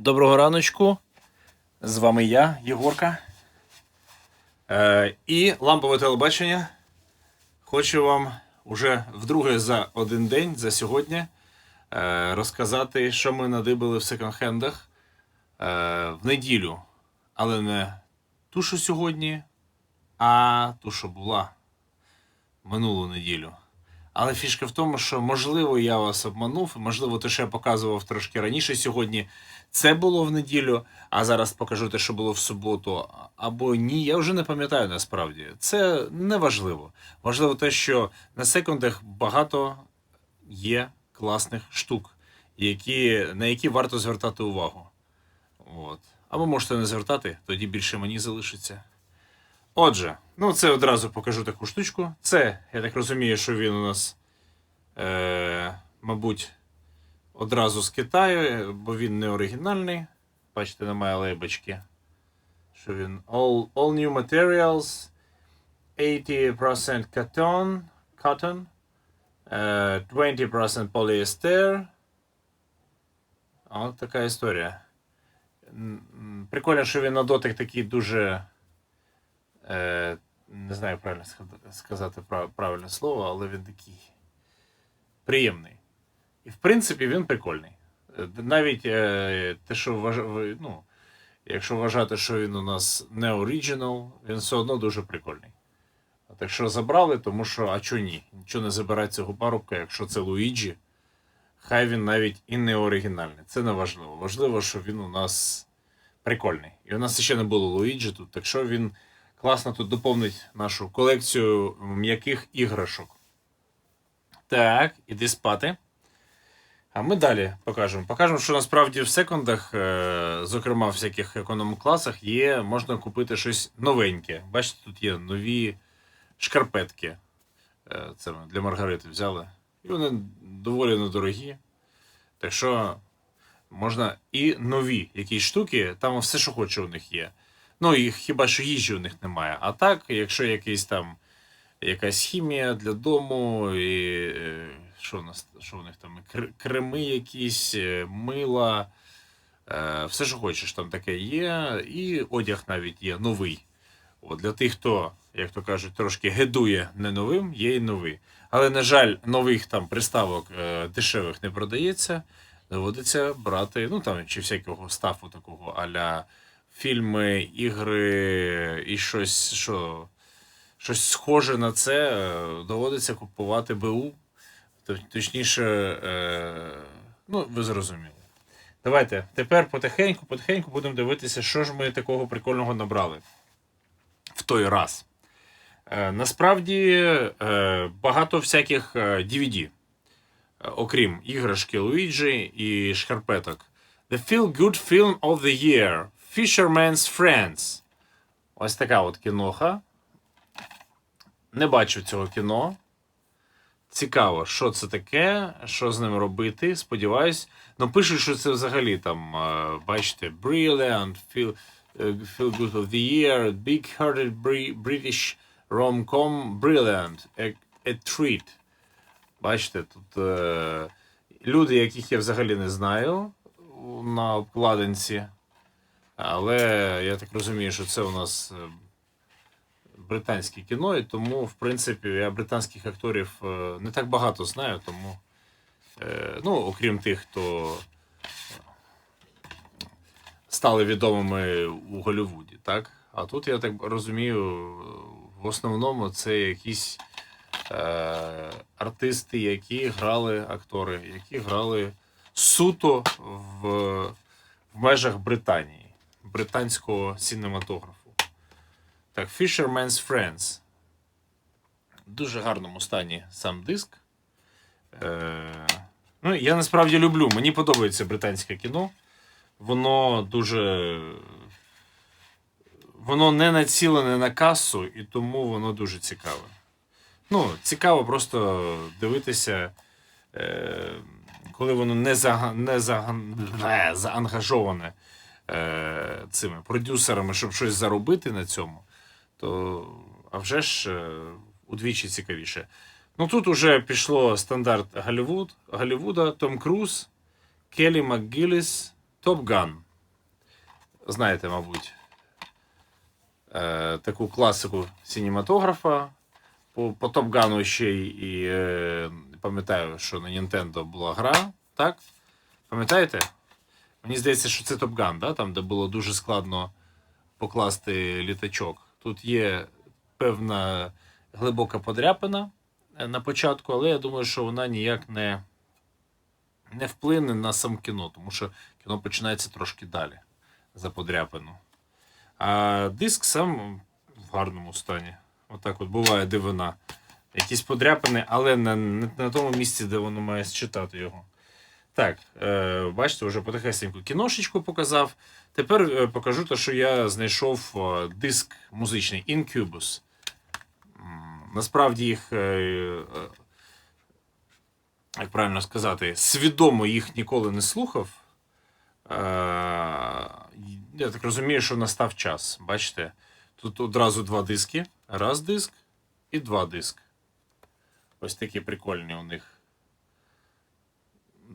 Доброго раночку. З вами я, Єгорка. Е, і лампове телебачення. Хочу вам уже вдруге за один день, за сьогодні, е, розказати, що ми надибали в секонд-хендах е, в неділю. Але не ту, що сьогодні, а ту, що була минулу неділю. Але фішка в тому, що можливо я вас обманув, можливо, те, що я показував трошки раніше сьогодні, це було в неділю, а зараз покажу те, що було в суботу. Або ні, я вже не пам'ятаю насправді. Це не важливо. Важливо те, що на секундах багато є класних штук, які, на які варто звертати увагу. От. Або можете не звертати, тоді більше мені залишиться. Отже, ну це одразу покажу таку штучку. Це, я так розумію, що він у нас, е, мабуть, одразу з Китаю, бо він не оригінальний. Бачите, немає лейбочки. Що він all, all new materials, 80% cotton, cotton е, 20% polyester. От така історія. Прикольно, що він на дотик такий дуже. Е, не знаю правильно сказати правильне слово, але він такий приємний. І в принципі він прикольний. Е, Навіть е, те, що вваж... ну, якщо вважати, що він у нас не оригінал, він все одно дуже прикольний. Так що забрали, тому що, а чого ні? Нічого не забирає цього парубка, якщо це Луїджі. Хай він навіть і не оригінальний. Це не важливо. Важливо, що він у нас прикольний. І у нас ще не було Луїджі тут, так що він класно тут доповнить нашу колекцію м'яких іграшок. Так, іди спати. А ми далі покажемо. Покажемо, що насправді в секундах, е, зокрема в всяких економ-класах, є, можна купити щось новеньке. Бачите, тут є нові шкарпетки. Е, Це для Маргарити взяли. І вони доволі недорогі. Так що можна і нові якісь штуки, там все, що хоче, у них є. Ну, і хіба що їжі у них немає. А так, якщо якийсь там якась хімія для дому, і е, що нас що у них там? Креми якісь, е, мила, е, все, що хочеш, там таке є, і одяг навіть є новий. От, для тих, хто, як то кажуть, трошки гедує не новим, є і новий. Але, на жаль, нових там приставок е, дешевих не продається. Доводиться брати, ну там чи всякого стафу такого аля фільми, ігри і щось, що, щось схоже на це, е, доводиться купувати БУ. Точніше, е, ну, ви зрозуміли. Давайте тепер потихеньку, потихеньку будемо дивитися, що ж ми такого прикольного набрали в той раз. Е, насправді е, багато всяких DVD, окрім іграшки Луїджі і шкарпеток. The Feel Good Film of the Year. Fisherman's Friends. Ось така от кіноха. Не бачу цього кіно. Цікаво, що це таке, що з ним робити. Сподіваюсь. Ну, пишуть, що це взагалі там, е, бачите, Brilliant, Feel, е, feel Good of the Year, Big Hearted Bri- British Rom-Com, Brilliant, a, a Treat. Бачите, тут е, люди, яких я взагалі не знаю на обкладинці. Але я так розумію, що це у нас е, британське кіно, і тому, в принципі, я британських акторів е, не так багато знаю, тому, е, ну, окрім тих, хто стали відомими у Голлівуді, так? А тут, я так розумію, в основному це якісь е, артисти, які грали, актори, які грали суто в, в межах Британії, британського синематографу. Так, Fisherman's Friends. Дуже гарному стані сам диск. Е, ну, я насправді люблю. Мені подобається британське кіно. Воно дуже. Воно не націлене на касу, і тому воно дуже цікаве. Ну, цікаво просто дивитися, е, коли воно не, за, не, за, не заангажоване е, цими продюсерами, щоб щось заробити на цьому, то а вже ж е, удвічі цікавіше. Ну тут уже пішло стандарт Голлівуд, Голлівуда, Том Круз, Келлі МакГілліс, Топ Ган. знаєте, мабуть, е, таку класику синематографа. По, по Top Gun ще й е, пам'ятаю, що на Nintendo була гра, так? Пам'ятаєте? Мені здається, що це Top Gun, да? там, де було дуже складно покласти літачок. Тут є певна глибока подряпина е, на початку, але я думаю, що вона ніяк не, не вплине на сам кіно, тому що кіно починається трошки далі за подряпину. А диск сам в гарному стані. Отак от буває дивина. Якісь подряпини, але на, не на тому місці, де воно має считати його. Так, е, бачите, вже потихесеньку кіношечку показав. Тепер е, покажу те, що я знайшов е, диск музичний Incubus. Насправді їх, е, як правильно сказати, свідомо їх ніколи не слухав. Я так розумію, що настав час. Бачите, тут одразу два диски. Раз диск і два диск. Ось такі прикольні у них.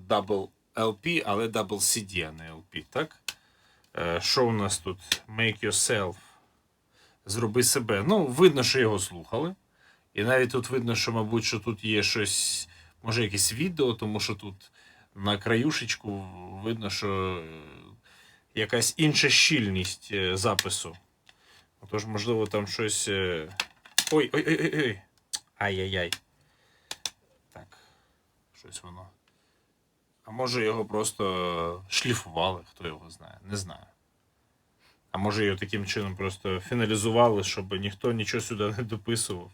Double LP, але Double CD, а не LP, так? Е, Що у нас тут? Make yourself. Зроби себе. Ну, видно, що його слухали. І навіть тут видно, що, мабуть, що тут є щось, може, якесь відео, тому що тут на краюшечку видно, що е, якась інша щільність е, запису. Отож, можливо, там щось. е, Ой, ой, ой, ой, ой. Ай-яй-яй. Так. Щось воно. А може його просто шліфували, хто його знає, не знаю. А може його таким чином просто фіналізували, щоб ніхто нічого сюди не дописував.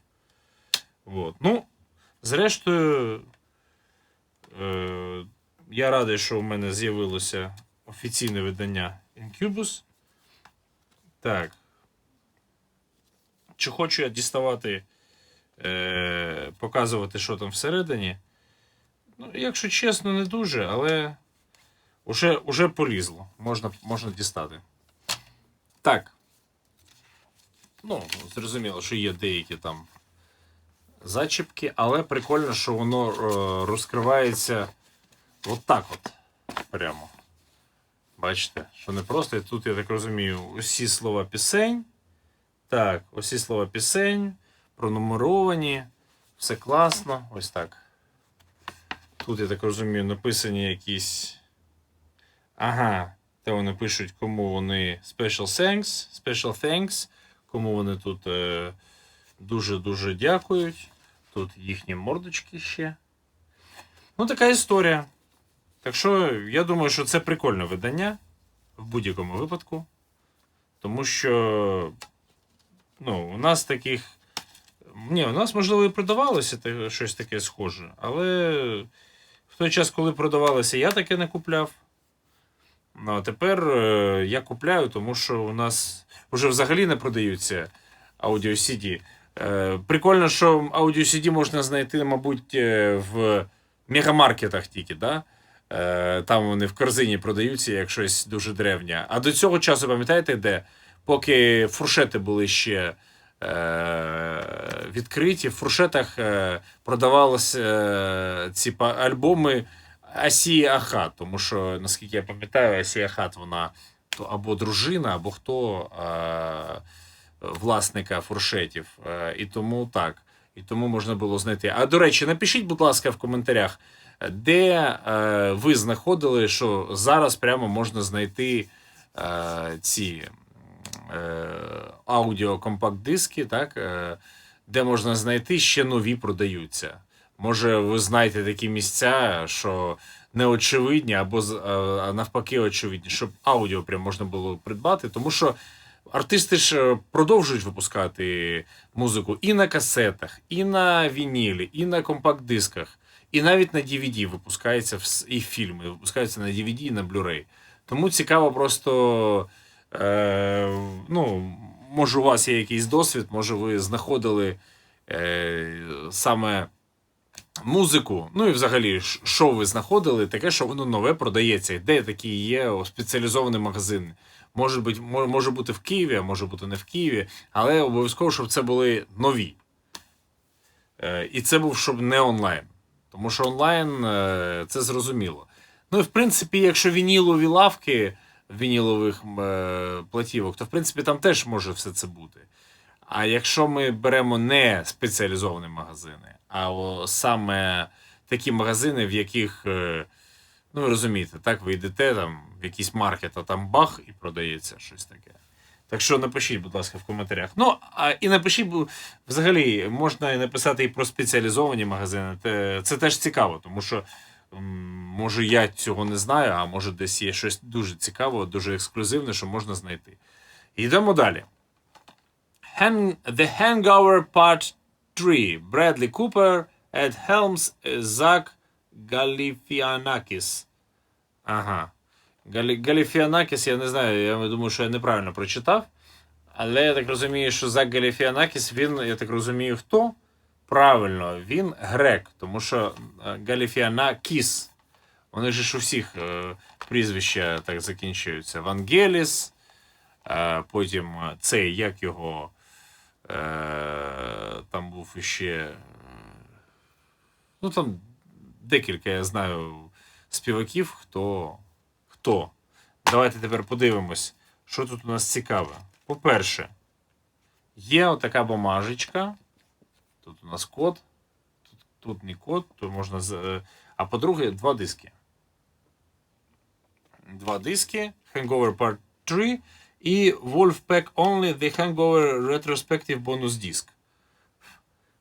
Вот. Ну, зрештою, е- я радий, що у мене з'явилося офіційне видання Incubus. Так. Чи хочу я діставати, е- показувати, що там всередині? Ну, якщо чесно, не дуже, але уже, уже полізло. Можна, можна дістати. Так. Ну, зрозуміло, що є деякі там зачіпки, але прикольно, що воно е, розкривається от так от. Прямо. Бачите, що не просто. І тут, я так розумію, усі слова пісень. Так, усі слова пісень, пронумеровані, все класно. Ось так. Тут, я так розумію, написані якісь. Ага, де вони пишуть, кому вони special thanks, special thanks, кому вони тут е, дуже-дуже дякують. Тут їхні мордочки ще. Ну, така історія. Так що, я думаю, що це прикольне видання в будь-якому випадку. Тому що ну, у нас таких. Ні, у нас, можливо, і продавалося щось таке схоже, але той час, коли продавалося, я таке не купляв. Ну, а тепер е, я купляю, тому що у нас вже взагалі не продаються аудіо CD. Е, прикольно, що аудіо CD можна знайти, мабуть, е, в мегамаркетах тільки, да? Там вони в корзині продаються як щось дуже древнє. А до цього часу, пам'ятаєте, де? Поки фуршети були ще відкриті, в фуршетах е, продавалися е, ці альбоми Асії Ахат, тому що, наскільки я пам'ятаю, Асія Ахат, вона або дружина, або хто е, власника фуршетів. Е, і тому так. І тому можна було знайти. А до речі, напишіть, будь ласка, в коментарях, де е, ви знаходили, що зараз прямо можна знайти е, ці е, аудіокомпакт-диски, так, е, де можна знайти ще нові продаються. Може, ви знаєте такі місця, що неочевидні, або е, навпаки, очевидні, щоб аудіо прям можна було придбати, тому що артисти ж е, продовжують випускати музику і на касетах, і на вінілі, і на компакт-дисках, і навіть на DVD випускаються і фільми, випускаються на DVD і на Blu-ray. Тому цікаво просто. Е, ну, може, у вас є якийсь досвід, може, ви знаходили е, саме музику, ну і взагалі, що ви знаходили, таке, що воно нове продається. Де такі є спеціалізовані магазини. Може бути, може бути в Києві, а може бути не в Києві, але обов'язково, щоб це були нові. Е, і це був щоб не онлайн. Тому що онлайн е, це зрозуміло. Ну і в принципі, якщо вінілові лавки вінілових е, платівок, то в принципі там теж може все це бути. А якщо ми беремо не спеціалізовані магазини, а саме такі магазини, в яких, е, ну ви розумієте, так, ви йдете там в якийсь маркет, а там бах і продається щось таке. Так що напишіть, будь ласка, в коментарях. Ну, а і напишіть, взагалі, можна і написати і про спеціалізовані магазини. Це теж цікаво, тому що може я цього не знаю, а може десь є щось дуже цікаве, дуже ексклюзивне, що можна знайти. Йдемо далі. The Hangover Part 3. Bradley Cooper, Ed Helms, Zach Galifianakis. Ага. Галі, Галіфіанакіс, я не знаю, я думаю, що я неправильно прочитав. Але я так розумію, що Зак Галіфіанакіс, він, я так розумію, хто? Правильно, він грек, тому що е, Галіфіанакіс. Вони ж у всіх е, прізвища так закінчуються. Вангеліс, е, потім цей, як його. Там був іще. е, Ну, там декілька, я знаю, співаків, хто. Хто? Давайте тепер подивимось, що тут у нас цікаве. По-перше, є отака бумажечка. Тут у нас код. Тут, тут не код, тут можна. е, А по-друге, два диски. Два диски. Hangover Part 3 і Wolfpack Only The Hangover Retrospective Bonus Disc.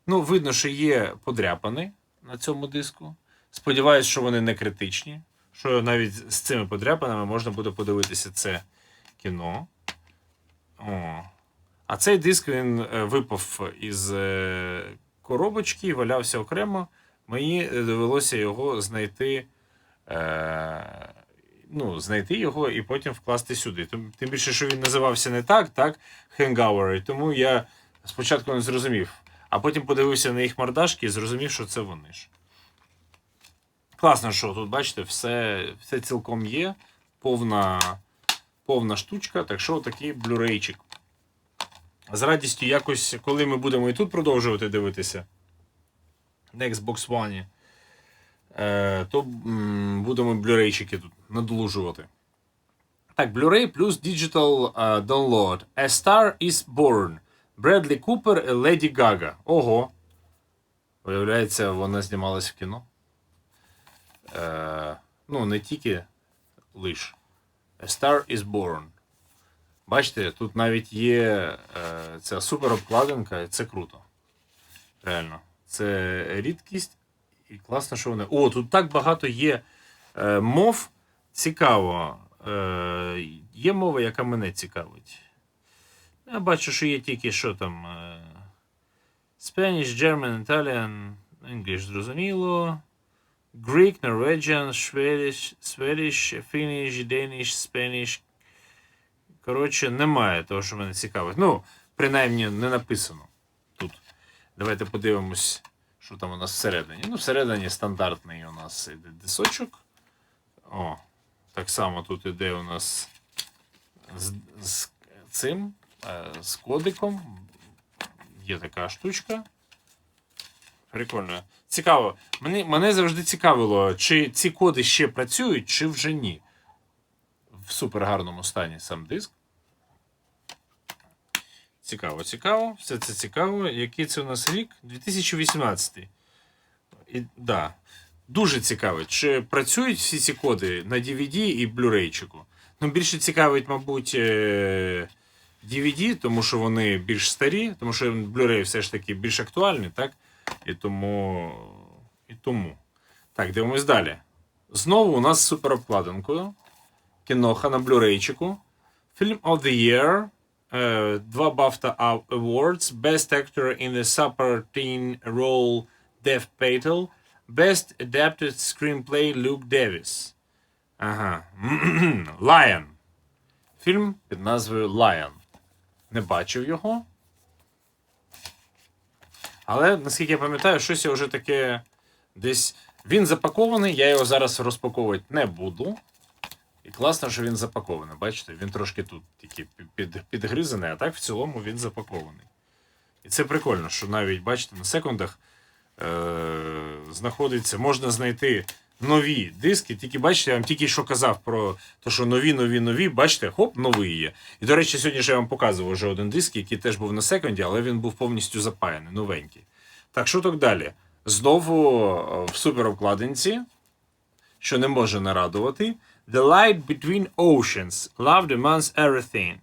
Ну, видно, що є подряпини на цьому диску. Сподіваюсь, що вони не критичні. Що навіть з цими подряпинами можна буде подивитися це кіно. О. А цей диск він е, випав із е, коробочки і валявся окремо. Мені е, довелося його знайти. Ну, знайти його і потім вкласти сюди. Тим, більше, що він називався не так, так, Hangover, тому я спочатку не зрозумів, а потім подивився на їх мордашки і зрозумів, що це вони ж. Класно, що тут, бачите, все, все цілком є, повна, повна штучка, так що такий блюрейчик. З радістю якось, коли ми будемо і тут продовжувати дивитися на Xbox One, е, то будемо блюрейчики тут надолужувати. Так, Blu-ray плюс Digital е, Download. A Star is Born. Бредлі Купер і Леді Гага. Ого. Виявляється, вона знімалась в кіно. Е, ну, не тільки лиш. A Star is Born. Бачите, тут навіть є е, ця супер обкладинка, і це круто. Реально. Це рідкість. І класно, що вони. О, тут так багато є е, мов. Цікаво. Е, є мова, яка мене цікавить. Я бачу, що є тільки що там. Е, Spanish, German, Italian, English, зрозуміло. Greek, Norwegian, Swedish, Swedish, Finnish, Danish, Spanish. Коротше, немає того, що мене цікавить. Ну, принаймні, не написано тут. Давайте подивимось, що там у нас всередині. Ну, всередині стандартний у нас іде дисочок. О, так само тут іде у нас з, з цим, е, з кодиком. Є така штучка. Прикольно. Цікаво. Мені, мене завжди цікавило, чи ці коди ще працюють, чи вже ні. В супер гарному стані сам диск. Цікаво, цікаво. Все це цікаво. Який це у нас рік? 2018. І, да. Дуже цікаво, чи працюють всі ці коди на DVD і Blu-ray-чику. Ну, більше цікавить, мабуть, е, DVD, тому що вони більш старі, тому що Blu-ray все ж таки більш актуальний, так? І тому. І тому. Так, дивимось далі. Знову у нас з суперобкладинкою. Кіноха на Blu-rayчику. Film of the Year. Е, Два BAFTA Awards. Best Actor in the Supporting Role Dev Patel. Best Adapted Screenplay Luke Davis. Ага. Lion. Фільм під назвою Lion. Не бачив його. Але, наскільки я пам'ятаю, щось я вже таке десь. Він запакований, я його зараз розпаковувати не буду. І класно, що він запакований. Бачите, він трошки тут тільки під, підгризаний, а так в цілому він запакований. І це прикольно, що навіть, бачите, на секундах е- знаходиться, можна знайти нові диски. Тільки бачите, я вам тільки що казав про те, що нові, нові, нові. Бачите, хоп, новий є. І до речі, сьогодні ж я вам показував вже один диск, який теж був на секунді, але він був повністю запаяний, новенький. Так, що так далі? Знову е, в суперобкладинці, що не може нарадувати. The Light Between Oceans. Love demands everything.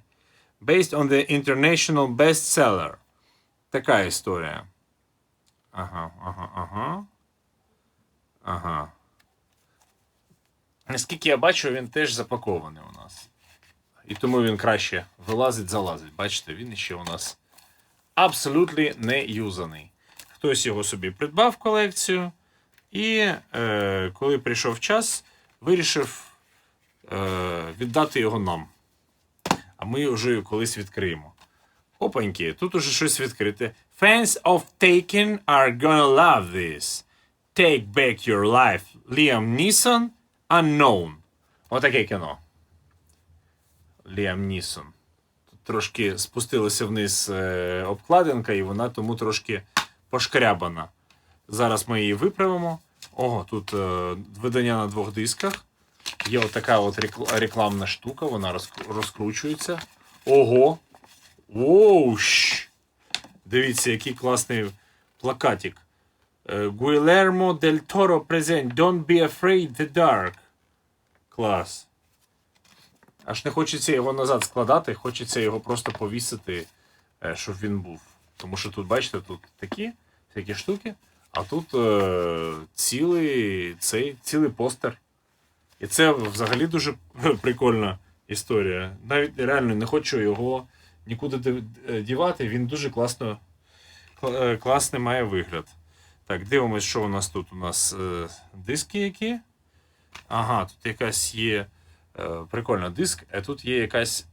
Based on the international bestseller. Така історія. Ага, ага, ага. Ага. Наскільки я бачу, він теж запакований у нас. І тому він краще вилазить, залазить. Бачите, він ще у нас абсолютно не юзаний. Хтось його собі придбав в колекцію, і е, коли прийшов час, вирішив віддати його нам. А ми вже колись відкриємо. Опаньки, тут уже щось відкрите. Fans of Taken are gonna love this. Take back your life. Liam Neeson Unknown. Отаке кіно. Ліам Нісон. Тут трошки спустилася вниз е, обкладинка, і вона тому трошки пошкрябана. Зараз ми її виправимо. Ого, тут е, видання на двох дисках. Є отака от рекламна штука, вона розкручується. Ого! Воуш! Дивіться, який класний плакатик. Guillermo del Toro present Don't be afraid the dark. Клас. Аж не хочеться його назад складати, хочеться його просто повісити, е, щоб він був. Тому що тут, бачите, тут такі всякі штуки, а тут е, цілий, цей, цілий постер. І це взагалі дуже прикольна історія. Навіть реально не хочу його нікуди е, дівати, він дуже класно, е, класний має вигляд. Так, дивимось, що у нас тут. У нас е, диски які. Ага, тут якась є е, прикольна диск, а тут є якась.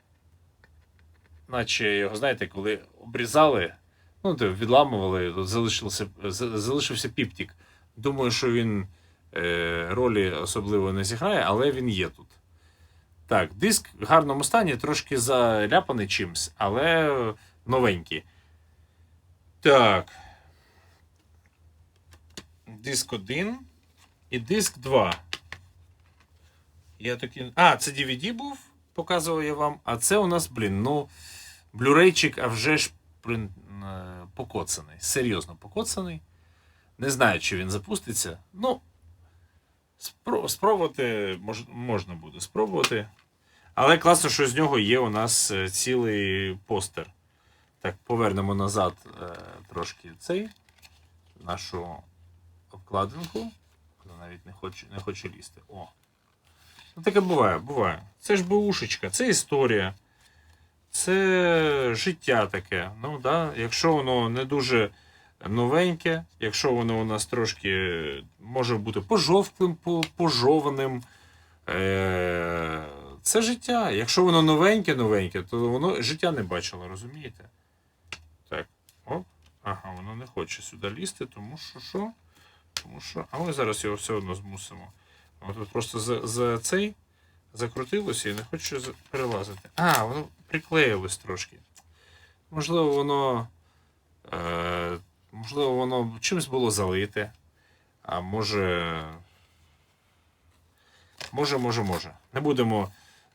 Наче його, знаєте, коли обрізали, ну, відламували, залишився, за- залишився піптік. Думаю, що він ролі особливо не зіграє, але він є тут. Так, диск в гарному стані, трошки заляпаний чимсь, але новенький. Так. Диск 1 і диск 2. Я такий. А, це DVD був, показував я вам. А це у нас, блін, ну, блюрейчик, а вже ж блін, е, покоцаний. Серйозно покоцаний. Не знаю, чи він запуститься. Ну, спробувати мож, можна буде спробувати. Але класно, що з нього є у нас е, цілий постер. Так, повернемо назад е, трошки цей нашу обкладинку. Вона навіть не хоче, не хоче лізти. О. Ну, таке буває, буває. Це ж бушечка, це історія, це життя таке. Ну, да, якщо воно не дуже новеньке, якщо воно у нас трошки може бути пожовклим, пожованим. Е- це життя. Якщо воно новеньке, новеньке, то воно життя не бачило, розумієте? Так, оп. Ага, воно не хоче сюди лізти, тому що що? Тому що. А ми зараз його все одно змусимо. Тут просто за, за цей закрутилося і не хоче перелазити. А, воно приклеїлось трошки. Можливо, воно. Е, можливо, воно чимось було залите. А може. Може, може, може. Не будемо.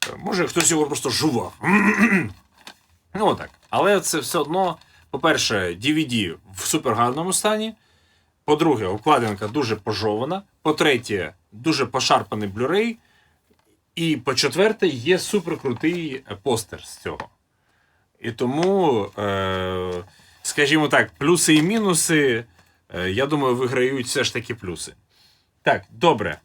е, Може, хтось його просто жував. ну, отак. Але це все одно, по-перше, DVD в супергарному стані. По-друге, обкладинка дуже пожована. По-третє, дуже пошарпаний Blu-ray. І по-четверте, є суперкрутий е, постер з цього. І тому, е, скажімо так, плюси і мінуси, е, я думаю, виграють все ж таки плюси. Так, добре.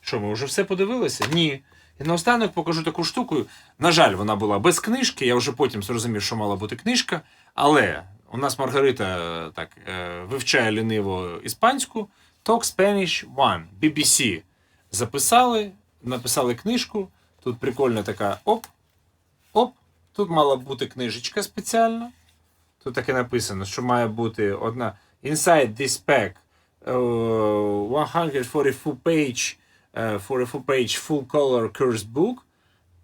Що, ми вже все подивилися? Ні. І наостанок покажу таку штуку. На жаль, вона була без книжки. Я вже потім зрозумів, що мала бути книжка. Але у нас Маргарита е, так е, вивчає ліниво іспанську. Talk Spanish One, BBC. Записали, написали книжку. Тут прикольна така оп, оп. Тут мала бути книжечка спеціальна. Тут таке написано, що має бути одна Inside this pack uh, 144 page uh, for a full page full color course book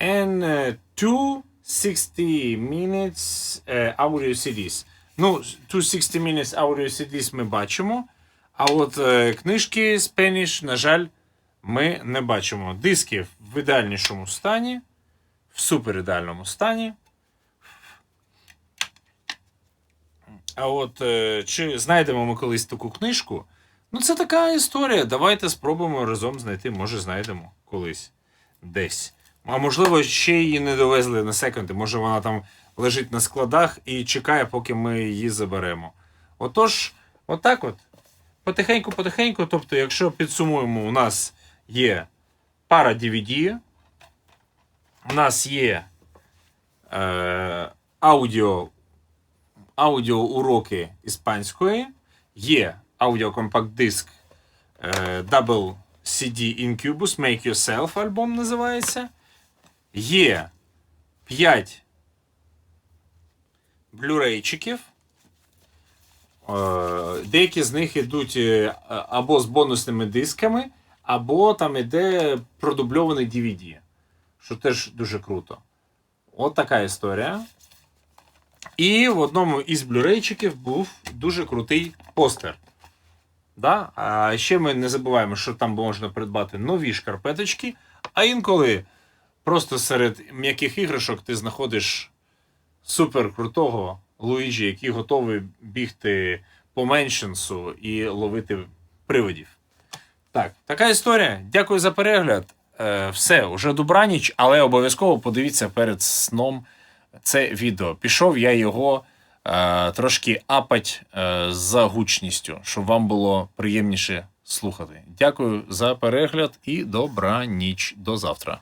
and uh, two 60 minutes uh, audio CDs. Ну, two 60 minutes audio CDs ми бачимо, А от е, книжки Spanish, на жаль, ми не бачимо. Диски в ідеальнішому стані, в супер ідеальному стані. А от е, чи знайдемо ми колись таку книжку? Ну, це така історія. Давайте спробуємо разом знайти. Може, знайдемо колись десь. А можливо, ще її не довезли на секунди. Може, вона там лежить на складах і чекає, поки ми її заберемо. Отож, отак от. Потихеньку-потихеньку. Тобто, якщо підсумуємо, у нас є пара DVD, у нас є е, аудіо, аудіоуроки іспанської, є аудіокомпакт-диск е, Double CD Incubus Make Yourself альбом називається. Є 5 блюрейчиків. Е, Деякі з них йдуть е, або з бонусними дисками, або там іде продубльований DVD, що теж дуже круто. От така історія. І в одному із блюрейчиків був дуже крутий постер. Да? А ще ми не забуваємо, що там можна придбати нові шкарпеточки, а інколи просто серед м'яких іграшок ти знаходиш супер крутого Луїджі, який готовий бігти по меншенсу і ловити привидів. Так, така історія. Дякую за перегляд. Е, все, уже добраніч, але обов'язково подивіться перед сном це відео. Пішов я його е, трошки апать е, за гучністю, щоб вам було приємніше слухати. Дякую за перегляд і добра ніч. До завтра.